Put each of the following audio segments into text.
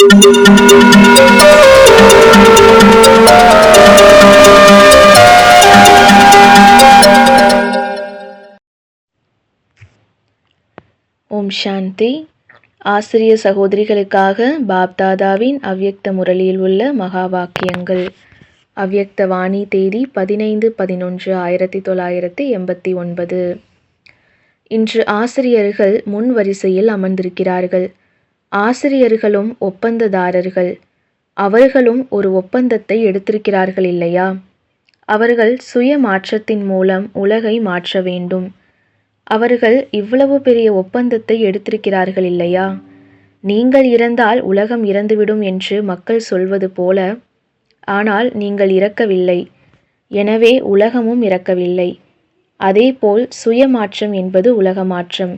ஓம் சாந்தி. ஆசிரிய சகோதரிகளுக்காக பாப்தாதாவின் அவ்யக்த முரளியில் உள்ள மகா வாக்கியங்கள். அவ்யக்த வாணி தேதி பதினைந்து பதினொன்று ஆயிரத்தி தொள்ளாயிரத்தி எண்பத்தி ஒன்பது. இன்று ஆசிரியர்கள் முன் வரிசையில் அமர்ந்திருக்கிறார்கள். ஆசிரியர்களும் ஒப்பந்ததாரர்கள். அவர்களும் ஒரு ஒப்பந்தத்தை எடுத்திருக்கிறார்கள் இல்லையா? அவர்கள் சுய மாற்றத்தின் மூலம் உலகை மாற்ற வேண்டும். அவர்கள் இவ்வளவு பெரிய ஒப்பந்தத்தை எடுத்திருக்கிறார்கள் இல்லையா? நீங்கள் இறந்தால் உலகம் இறந்துவிடும் என்று மக்கள் சொல்வது போல ஆனால் நீங்கள் இறக்கவில்லை. எனவே உலகமும் இறக்கவில்லை. அதேபோல் சுய மாற்றம் என்பது உலக மாற்றம்.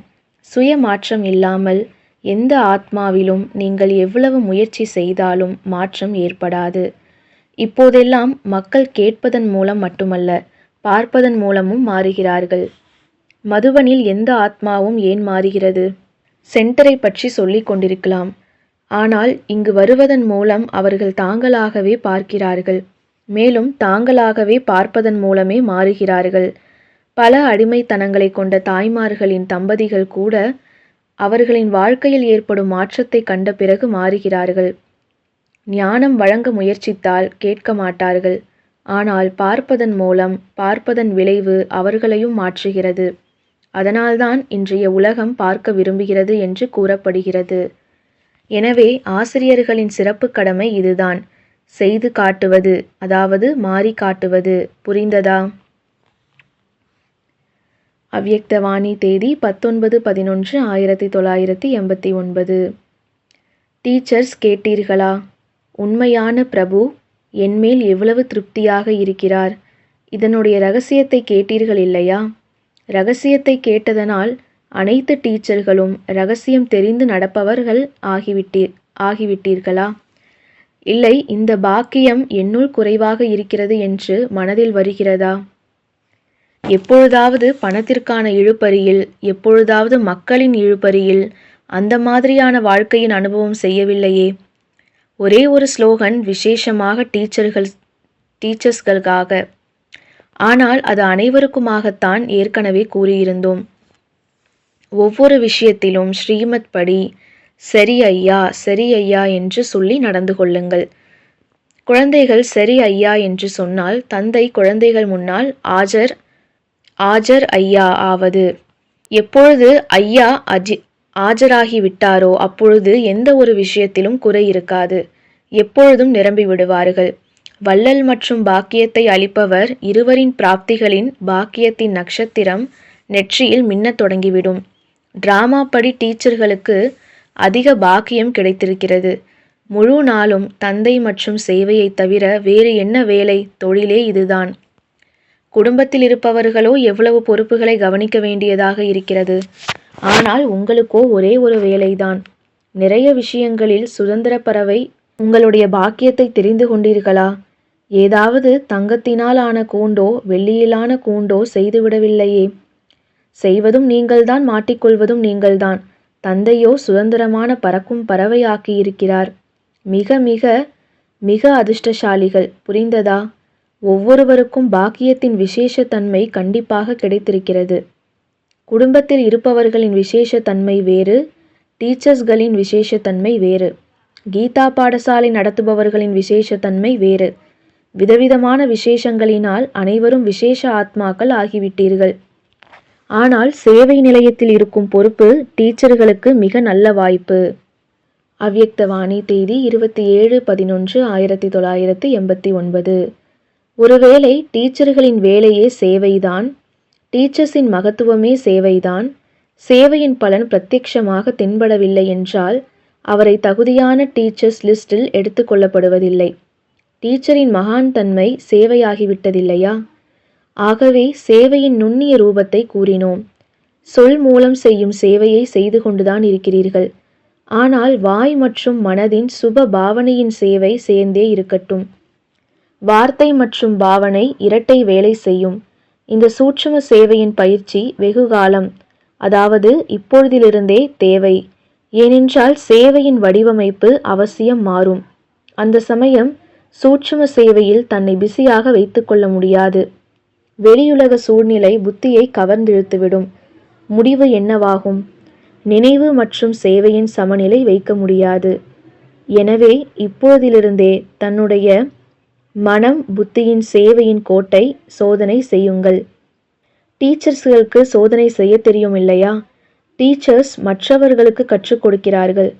சுய மாற்றம் இல்லாமல் எந்த ஆத்மாவிலும் நீங்கள் எவ்வளவு முயற்சி செய்தாலும் மாற்றம் ஏற்படாது. இப்போதெல்லாம் மக்கள் கேட்பதன் மூலம் மட்டுமல்ல பார்ப்பதன் மூலமும் மாறுகிறார்கள். மதுவனில் எந்த ஆத்மாவும் ஏன் மாறுகிறது? சென்டரை பற்றி சொல்லிக் கொண்டிருக்கலாம். ஆனால் இங்கு வருவதன் மூலம் அவர்கள் தாங்களாகவே பார்க்கிறார்கள். மேலும் தாங்களாகவே பார்ப்பதன் மூலமே மாறுகிறார்கள். பல அடிமைத்தனங்களை கொண்ட தாய்மார்களின் தம்பதிகள் கூட அவர்களின் வாழ்க்கையில் ஏற்படும் மாற்றத்தை கண்ட பிறகு மாறுகிறார்கள். ஞானம் வழங்க முயற்சித்தால் கேட்க மாட்டார்கள். ஆனால் பார்ப்பதன் மூலம் பார்ப்பதன் விளைவு அவர்களையும் மாற்றுகிறது. அதனால்தான் இன்றைய உலகம் பார்க்க விரும்புகிறது என்று கூறப்படுகிறது. எனவே ஆசிரியர்களின் சிறப்பு கடமை இதுதான். செய்து காட்டுவது அதாவது மாறி காட்டுவது. புரிந்ததா? அவ்யக்தவாணி தேதி பத்தொன்பது பதினொன்று ஆயிரத்தி தொள்ளாயிரத்தி எண்பத்தி ஒன்பது. டீச்சர்ஸ் கேட்டீர்களா? உண்மையான பிரபு என்மேல் எவ்வளவு திருப்தியாக இருக்கிறார்? இதனுடைய ரகசியத்தை கேட்டீர்கள் இல்லையா? ரகசியத்தை கேட்டதனால் அனைத்து டீச்சர்களும் ரகசியம் தெரிந்து நடப்பவர்கள் ஆகிவிட்டீர் ஆகிவிட்டீர்களா? இல்லை இந்த பாக்கியம் என்னுள் குறைவாக இருக்கிறது என்று மனதில் வருகிறதா? எப்பொழுதாவது பணத்திற்கான இழுபறியில் எப்பொழுதாவது மக்களின் இழுபறியில் அந்த மாதிரியான வாழ்க்கையின் அனுபவம் செய்யவில்லையே. ஒரே ஒரு ஸ்லோகன் விசேஷமாக டீச்சர்கள் டீச்சர்ஸ்களுக்காக. ஆனால் அது அனைவருக்குமாகத்தான் ஏற்கனவே கூறியிருந்தோம். ஒவ்வொரு விஷயத்திலும் ஸ்ரீமத் படி சரி ஐயா சரி ஐயா என்று சொல்லி நடந்து கொள்ளுங்கள். குழந்தைகள் சரி ஐயா என்று சொன்னால் தந்தை குழந்தைகள் முன்னால் ஆஜர் ஆஜர் ஐயா ஆவது. எப்பொழுது ஐயா அஜி ஆஜராகி விட்டாரோ அப்பொழுது எந்த ஒரு விஷயத்திலும் குறை இருக்காது. எப்பொழுதும் நிரம்பி விடுவார்கள். வள்ளல் மற்றும் பாக்கியத்தை அளிப்பவர் இருவரின் பிராப்திகளின் பாக்கியத்தின் நட்சத்திரம் நெற்றியில் மின்னத் தொடங்கிவிடும். டிராமா படி டீச்சர்களுக்கு அதிக பாக்கியம் கிடைத்திருக்கிறது. முழு நாளும் தந்தை மற்றும் சேவையை தவிர வேறு என்ன வேலை? தொழிலே இதுதான். குடும்பத்தில் இருப்பவர்களோ எவ்வளவு பொறுப்புகளை கவனிக்க வேண்டியதாக இருக்கிறது? ஆனால் உங்களுக்கோ ஒரே ஒரு வேலைதான். நிறைய விஷயங்களில் சுதந்திர பறவை உங்களுடைய பாக்கியத்தை தெரிந்து கொண்டீர்களா? ஏதாவது தங்கத்தினால் ஆன கூண்டோ வெள்ளியிலான கூண்டோ செய்துவிடவில்லையே. செய்வதும் நீங்கள்தான் மாட்டிக்கொள்வதும் நீங்கள்தான். தந்தையோ சுதந்திரமான பறக்கும் பறவையாக்கியிருக்கிறார் மிக மிக மிக அதிர்ஷ்டசாலிகள். புரிந்ததா? ஒவ்வொருவருக்கும் பாக்கியத்தின் விசேஷ தன்மை கண்டிப்பாக கிடைத்திருக்கிறது. குடும்பத்தில் இருப்பவர்களின் விசேஷ தன்மை வேறு டீச்சர்ஸ்களின் விசேஷத்தன்மை வேறு கீதா பாடசாலை நடத்துபவர்களின் விசேஷத்தன்மை வேறு. விதவிதமான விசேஷங்களினால் அனைவரும் விசேஷ ஆத்மாக்கள் ஆகிவிட்டீர்கள். ஆனால் சேவை நிலையத்தில் இருக்கும் பொறுப்பு டீச்சர்களுக்கு மிக நல்ல வாய்ப்பு. அவ்யக்தவாணி தேதி இருபத்தி ஏழு பதினொன்று ஆயிரத்தி தொள்ளாயிரத்தி எண்பத்தி ஒன்பது. ஒருவேளை டீச்சர்களின் வேலையே சேவைதான் டீச்சர்ஸின் மகத்துவமே சேவைதான் சேவையின் பலன் பிரத்யட்சமாக தென்படவில்லை என்றால் அவரை தகுதியான டீச்சர்ஸ் லிஸ்டில் எடுத்துக்கொள்ளப்படுவதில்லை டீச்சரின் மகான் தன்மை சேவையாகிவிட்டதில்லையா? ஆகவே சேவையின் நுண்ணிய ரூபத்தை கூறினோம். சொல் மூலம் செய்யும் சேவையை செய்து கொண்டுதான் இருக்கிறீர்கள். ஆனால் வாய் மற்றும் மனதின் சுப பாவனையின் சேவை சேர்ந்தே இருக்கட்டும். வார்த்தை மற்றும் பாவனை இரட்டை வேலை செய்யும். இந்த சூட்சும சேவையின் பயிற்சி வெகு காலம். அதாவது இப்பொழுதிலிருந்தே தேவை. ஏனென்றால் சேவையின் வடிவமைப்பு அவசியம் மாறும். அந்த சமயம் சூட்சும சேவையில் தன்னை பிஸியாக வைத்துக்கொள்ள முடியாது. வெளியுலக சூழ்நிலை புத்தியை கவர்ந்திழுத்துவிடும். முடிவு என்னவாகும்? நினைவு மற்றும் சேவையின் சமநிலை வைக்க முடியாது. எனவே இப்போதிலிருந்தே தன்னுடைய மனம் புத்தியின் சேவையின் கோட்டை சோதனை செய்யுங்கள். டீச்சர்ஸ்களுக்கு சோதனை செய்ய தெரியும் இல்லையா? டீச்சர்ஸ் மற்றவர்களுக்கு கற்றுக் கொடுக்கிறார்கள்.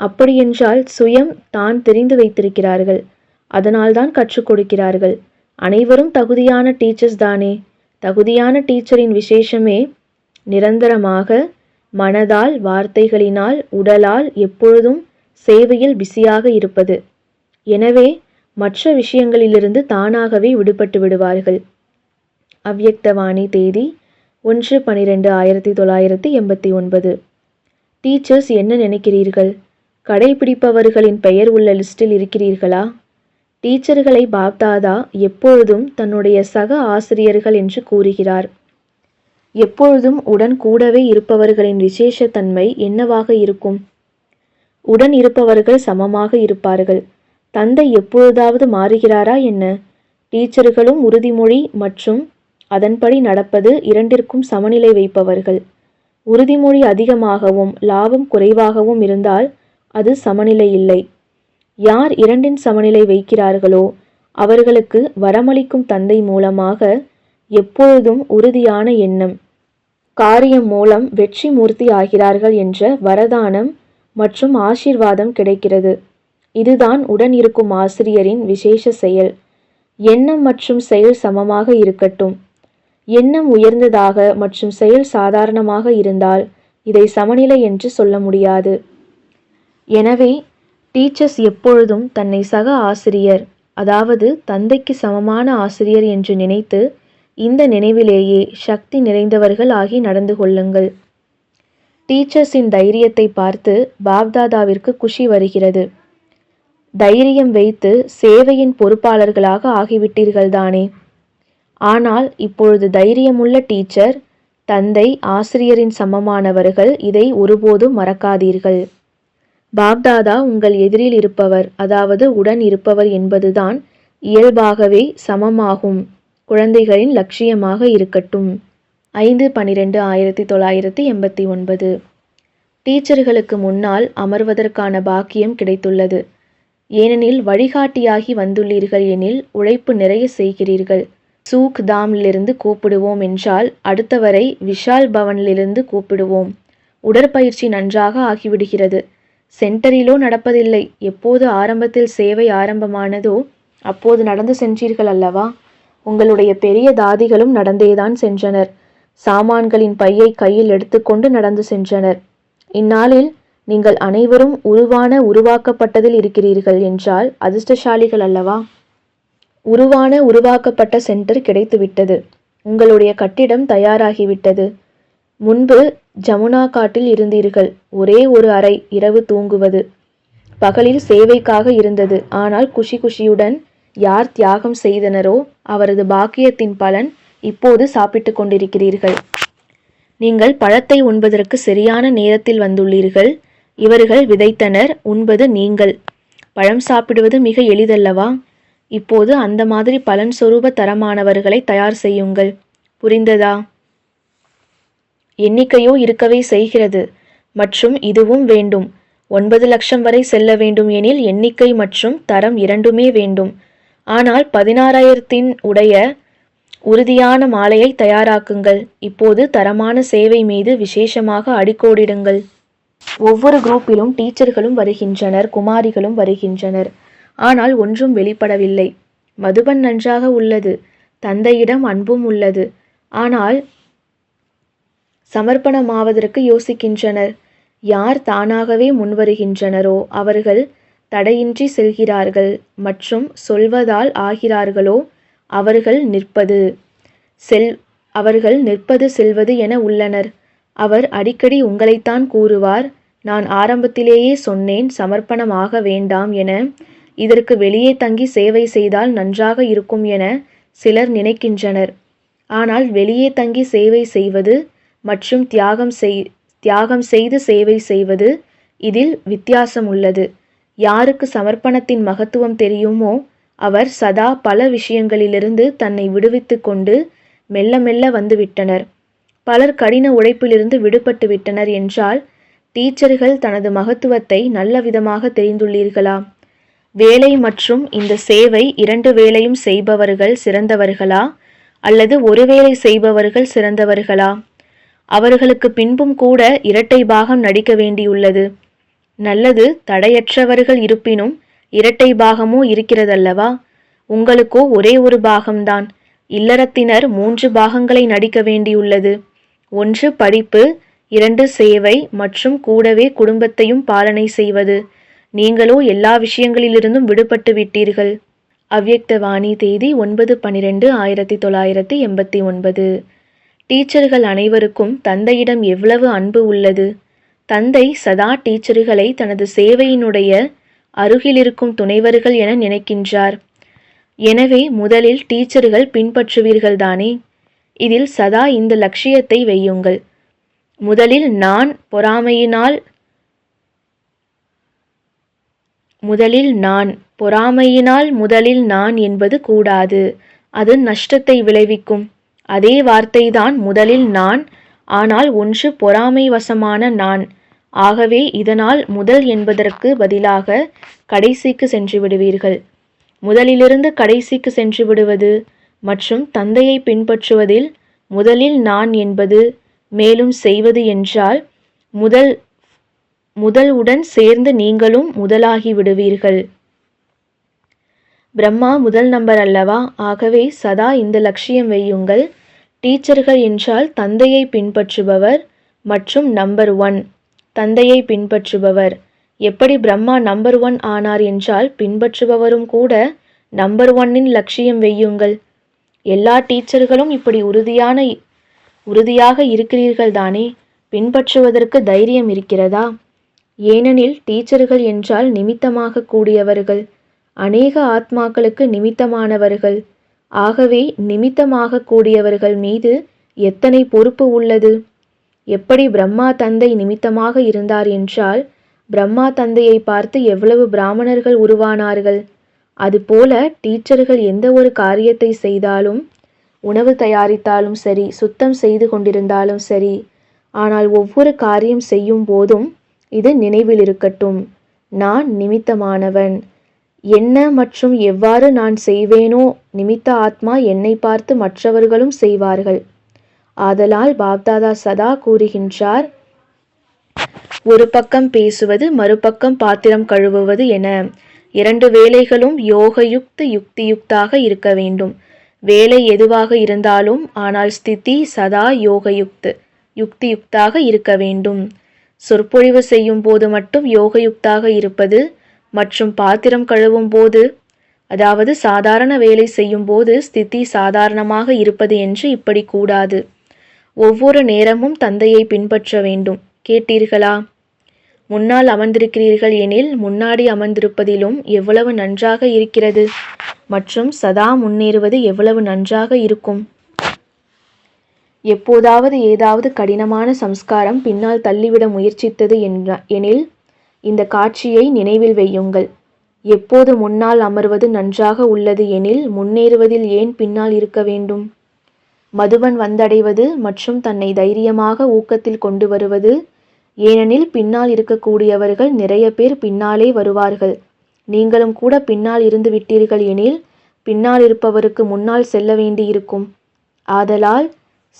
அப்படியென்றால் சுயம் தான் தெரிந்து வைத்திருக்கிறார்கள். அதனால்தான் கற்றுக் கொடுக்கிறார்கள். அனைவரும் தகுதியான டீச்சர்ஸ் தானே. தகுதியான டீச்சரின் விசேஷமே நிரந்தரமாக மனதால் வார்த்தைகளினால் உடலால் எப்பொழுதும் சேவையில் பிஸியாக இருப்பது. எனவே மற்ற விஷயங்களிலிருந்து தானாகவே விடுபட்டு விடுவார்கள். அவ்யக்தவாணி தேதி ஒன்று பனிரெண்டு ஆயிரத்தி தொள்ளாயிரத்தி எண்பத்தி ஒன்பது. டீச்சர்ஸ் என்ன நினைக்கிறீர்கள்? கடைபிடிப்பவர்களின் பெயர் உள்ள லிஸ்டில் இருக்கிறீர்களா? டீச்சர்களை பாப்தாதா எப்பொழுதும் தன்னுடைய சக ஆசிரியர்கள் என்று கூறுகிறார். எப்பொழுதும் உடன் கூடவே இருப்பவர்களின் விசேஷத்தன்மை என்னவாக இருக்கும்? உடன் இருப்பவர்கள் சமமாக இருப்பார்கள். தந்தை எப்பொழுதாவது மாறுகிறாரா என்ன? டீச்சர்களும் உறுதிமொழி மற்றும் அதன்படி நடப்பது இரண்டிற்கும் சமநிலை வைப்பவர்கள். உறுதிமொழி அதிகமாகவும் லாபம் குறைவாகவும் இருந்தால் அது சமநிலை இல்லை. யார் இரண்டின் சமநிலை வைக்கிறார்களோ அவர்களுக்கு வரமளிக்கும் தந்தை மூலமாக எப்பொழுதும் உறுதியான எண்ணம் காரியம் மூலம் வெற்றி மூர்த்தி ஆகிறார்கள் என்ற வரதானம் மற்றும் ஆசீர்வாதம் கிடைக்கிறது. இதுதான் உடன் இருக்கும் ஆசிரியரின் விசேஷ செயல். எண்ணம் மற்றும் செயல் சமமாக இருக்கட்டும். எண்ணம் உயர்ந்ததாக மற்றும் செயல் சாதாரணமாக இருந்தால் இதை சமநிலை என்று சொல்ல முடியாது. எனவே டீச்சர்ஸ் எப்பொழுதும் தன்னை சக ஆசிரியர் அதாவது தந்தைக்கு சமமான ஆசிரியர் என்று நினைத்து இந்த நினைவிலேயே சக்தி நிறைந்தவர்கள் ஆகி நடந்து கொள்ளுங்கள். டீச்சர்ஸின் தைரியத்தை பார்த்து பாப்தாதாவிற்கு குஷி வருகிறது. தைரியம் வைத்து சேவையின் பொறுப்பாளர்களாக ஆகிவிட்டீர்கள் தானே ஆனால் இப்பொழுது தைரியமுள்ள டீச்சர் தந்தை ஆசிரியரின் சமமானவர்கள் இதை ஒருபோதும் மறக்காதீர்கள். பாப்தாதா உங்கள் எதிரில் இருப்பவர் அதாவது உடன் இருப்பவர் என்பதுதான் இயல்பாகவே சமமாகும் குழந்தைகளின் லட்சியமாக இருக்கட்டும். ஐந்து பனிரெண்டு ஆயிரத்தி தொள்ளாயிரத்தி எண்பத்தி ஒன்பது. டீச்சர்களுக்கு முன்னால் அமர்வதற்கான பாக்கியம் கிடைத்துள்ளது. ஏனெனில் வழிகாட்டியாகி வந்துள்ளீர்கள் எனில் உழைப்பு நிறைய செய்கிறீர்கள். சூக் தாமிலிருந்து கூப்பிடுவோம் என்றால் அடுத்தவரை விஷால் பவனிலிருந்து கூப்பிடுவோம். உடற்பயிற்சி நன்றாக ஆகிவிடுகிறது. சென்டரிலோ நடப்பதில்லை. எப்போது ஆரம்பத்தில் சேவை ஆரம்பமானதோ அப்போது நடந்து சென்றீர்கள் அல்லவா? உங்களுடைய பெரிய தாதிகளும் நடந்தேதான் சென்றனர். சாமான்களின் பையை கையில் எடுத்துக்கொண்டு நடந்து சென்றனர். இந்நாளில் நீங்கள் அனைவரும் உருவான உருவாக்கப்பட்டதில் இருக்கிறீர்கள் என்றால் அதிர்ஷ்டசாலிகள் அல்லவா? உருவான உருவாக்கப்பட்ட சென்டர் கிடைத்துவிட்டது. உங்களுடைய கட்டிடம் தயாராகிவிட்டது. முன்பு ஜமுனா காட்டில் இருந்தீர்கள். ஒரே ஒரு அறை இரவு தூங்குவது. பகலில் சேவைக்காக இருந்தது. ஆனால் குஷி குஷியுடன் யார் தியாகம் செய்தனரோ அவரது பாக்கியத்தின் பலன் இப்போது சாப்பிட்டு கொண்டிருக்கிறீர்கள். நீங்கள் பழத்தை உண்பதற்கு சரியான நேரத்தில் வந்துள்ளீர்கள். இவர்கள் விதைத்தனர் உண்பது நீங்கள். பழம் சாப்பிடுவது மிக எளிதல்லவா? இப்போது அந்த மாதிரி பலன் சொரூப தரமானவர்களை தயார் செய்யுங்கள். புரிந்ததா? எண்ணிக்கையோ இருக்கவே செய்கிறது மற்றும் இதுவும் வேண்டும். ஒன்பது லட்சம் வரை செல்ல வேண்டும் எனில் எண்ணிக்கை மற்றும் தரம் இரண்டுமே வேண்டும். ஆனால் பதினாறாயிரத்தின் உடைய உறுதியான மாலையை தயாராக்குங்கள். இப்போது தரமான சேவை மீது விசேஷமாக அடிக்கோடிடுங்கள். ஒவ்வொரு குரூப்பிலும் டீச்சர்களும் வருகின்றனர் குமாரிகளும் வருகின்றனர். ஆனால் ஒன்றும் வெளிப்படவில்லை. மதுபன் நன்றாக உள்ளது. தந்தையிடம் அன்பும் உள்ளது. ஆனால் சமர்ப்பணமாவதற்கு யோசிக்கின்றனர். யார் தானாகவே முன்வருகின்றனரோ அவர்கள் தடையின்றி செல்கிறார்கள் மற்றும் சொல்வதால் ஆகிறார்களோ அவர்கள் நிற்பது செல் அவர்கள் நிற்பது செல்வது என உள்ளனர். அவர் அடிக்கடி உங்களைத்தான் கூறுவார் நான் ஆரம்பத்திலேயே சொன்னேன் சமர்ப்பணமாக வேண்டாம் என. இதற்கு வெளியே தங்கி சேவை செய்தால் நன்றாக இருக்கும் என சிலர் நினைக்கின்றனர். ஆனால் வெளியே தங்கி சேவை செய்வது மற்றும் தியாகம் செய் தியாகம் செய்து சேவை செய்வது இதில் வித்தியாசம் உள்ளது யாருக்கு சமர்ப்பணத்தின் மகத்துவம் தெரியுமோ அவர் சதா பல விஷயங்களிலிருந்து தன்னை விடுவித்து கொண்டு மெல்ல மெல்ல வந்துவிட்டனர். பலர் கடின உழைப்பிலிருந்து விடுபட்டு விட்டனர் என்றால் டீச்சர்கள் தனது மகத்துவத்தை நல்ல விதமாக தெரிந்துள்ளீர்களா? வேலை மற்றும் இந்த சேவை இரண்டு வேலையும் செய்பவர்கள் சிறந்தவர்களா? அல்லது ஒருவேளை செய்பவர்கள் சிறந்தவர்களா? அவர்களுக்கு பின்பும் கூட இரட்டை பாகம் நடிக்க வேண்டியுள்ளது. நல்லது தடையற்றவர்கள் இருப்பினும் இரட்டை பாகமோ இருக்கிறதல்லவா? உங்களுக்கோ ஒரே ஒரு பாகம்தான். இல்லறத்தினர் மூன்று பாகங்களை நடிக்க வேண்டியுள்ளது. ஒன்று படிப்பு இரண்டு சேவை மற்றும் கூடவே குடும்பத்தையும் பாலனை செய்வது. நீங்களோ எல்லா விஷயங்களிலிருந்தும் விடுபட்டு விட்டீர்கள். அவ்யக்தவாணி தேதி ஒன்பது பனிரெண்டு ஆயிரத்தி தொள்ளாயிரத்தி எண்பத்தி ஒன்பது. டீச்சர்கள் அனைவருக்கும் தந்தையிடம் எவ்வளவு அன்பு உள்ளது. தந்தை சதா டீச்சர்களை தனது சேவையினுடைய அருகிலிருக்கும் துணைவர்கள் என நினைக்கின்றார். எனவே முதலில் டீச்சர்கள் பின்பற்றுவீர்கள் தானே இதில் சதா இந்த லட்சியத்தை வையுங்கள். முதலில் நான் பொறாமையினால் முதலில் நான் பொறாமையினால் முதலில் நான் என்பது கூடாது. அது நஷ்டத்தை விளைவிக்கும். அதே வார்த்தைதான் முதலில் நான் ஆனால் ஒன்று பொறாமை வசமான நான். ஆகவே இதனால் முதல் என்பதற்கு பதிலாக கடைசிக்கு சென்று விடுவீர்கள். முதலிலிருந்து கடைசிக்கு சென்று விடுவது மற்றும் தந்தையை பின்பற்றுவதில் முதலில் நான் என்பது மேலும் செய்வது என்றால் முதல் முதல் உடன் சேர்ந்து நீங்களும் முதலாகி விடுவீர்கள். பிரம்மா முதல் நம்பர் அல்லவா? ஆகவே சதா இந்த லட்சியம் வையுங்கள். டீச்சர்கள் என்றால் தந்தையை பின்பற்றுபவர் மற்றும் நம்பர் ஒன். தந்தையை பின்பற்றுபவர். எப்படி பிரம்மா நம்பர் ஒன் ஆனார் என்றால் பின்பற்றுபவரும் கூட நம்பர் ஒன்னின் லட்சியம் வையுங்கள். எல்லா டீச்சர்களும் இப்படி உறுதியான உறுதியாக இருக்கிறீர்கள் தானே பின்பற்றுவதற்கு தைரியம் இருக்கிறதா? ஏனெனில் டீச்சர்கள் என்றால் நிமித்தமாக கூடியவர்கள் அநேக ஆத்மாக்களுக்கு நிமித்தமானவர்கள். ஆகவே நிமித்தமாக கூடியவர்கள் மீது எத்தனை பொறுப்பு உள்ளது? எப்படி பிரம்மா தந்தை நிமித்தமாக இருந்தார் என்றால் பிரம்மா தந்தையை பார்த்து எவ்வளவு பிராமணர்கள் உருவானார்கள்? அதுபோல டீச்சர்கள் எந்த ஒரு காரியத்தை செய்தாலும் உணவு தயாரித்தாலும் சரி சுத்தம் செய்து கொண்டிருந்தாலும் சரி ஆனால் ஒவ்வொரு காரியம் செய்யும் போதும் இது நினைவில் இருக்கட்டும். நான் நிமித்தமானவன். என்ன மற்றும் எவ்வாறு நான் செய்வேனோ நிமித்த ஆத்மா என்னை பார்த்து மற்றவர்களும் செய்வார்கள். ஆதலால் பாப்தாதா சதா கூறுகின்றார் ஒரு பக்கம் பேசுவது மறுபக்கம் பாத்திரம் கழுவுவது என. இரண்டு வேலைகளும் யோகயுக்த யுக்தியுக்தாக இருக்க வேண்டும். வேலை எதுவாக இருந்தாலும் ஆனால் ஸ்திதி சதா யோகயுக்த் யுக்தியுக்தாக இருக்க வேண்டும். சொற்பொழிவு செய்யும் போது மட்டும் யோகயுக்தாக இருப்பது மற்றும் பாத்திரம் கழுவும் போது அதாவது சாதாரண வேலை செய்யும் போது ஸ்திதி சாதாரணமாக இருப்பது என்று இப்படி கூடாது. ஒவ்வொரு நேரமும் தந்தையை பின்பற்ற வேண்டும். கேட்டீர்களா? முன்னால் அமர்ந்திருக்கிறீர்கள் எனில் முன்னாடி அமர்ந்திருப்பதிலும் எவ்வளவு நன்றாக இருக்கிறது? மற்றும் சதா முன்னேறுவது எவ்வளவு நன்றாக இருக்கும்? எப்போதாவது ஏதாவது கடினமான சம்ஸ்காரம் பின்னால் தள்ளிவிட முயற்சித்தது என்ற எனில் இந்த காட்சியை நினைவில் வையுங்கள். எப்போது முன்னால் அமர்வது நன்றாக உள்ளது எனில் முன்னேறுவதில் ஏன் பின்னால் இருக்க வேண்டும்? மதுவன் வந்தடைவது மற்றும் தன்னை தைரியமாக ஊக்கத்தில் கொண்டு வருவது ஏனெனில் பின்னால் இருக்கக்கூடியவர்கள் நிறைய பேர் பின்னாலே வருவார்கள். நீங்களும் கூட பின்னால் இருந்து விட்டீர்கள் எனில் பின்னால் இருப்பவருக்கு முன்னால் செல்ல வேண்டியிருக்கும். ஆதலால்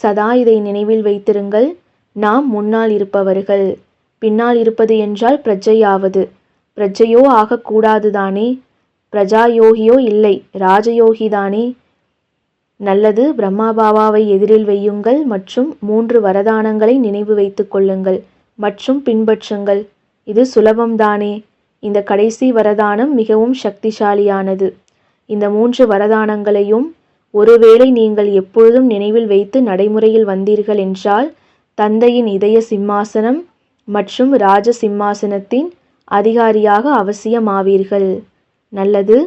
சதா இதை நினைவில் வைத்திருங்கள். நாம் முன்னால் இருப்பவர்கள். பின்னால் இருப்பது என்றால் பிரஜையாவது. பிரஜையோ ஆகக்கூடாதுதானே பிரஜா யோகியோ இல்லை. ராஜயோகிதானே? நல்லது பிரம்மா பாபாவை எதிரில் வையுங்கள் மற்றும் மூன்று வரதானங்களை நினைவு வைத்துக் கொள்ளுங்கள். மற்றும் பின்பற்றுங்கள். இது சுலபம்தானே? இந்த கடைசி வரதானம் மிகவும் சக்திசாலியானது. இந்த மூன்று வரதானங்களையும் ஒருவேளை நீங்கள் எப்பொழுதும் நினைவில் வைத்து நடைமுறையில் வந்தீர்கள் என்றால் தந்தையின் இதய சிம்மாசனம் மற்றும் ராஜ சிம்மாசனத்தின் அதிகாரியாக அவசியமாவீர்கள். நல்லது.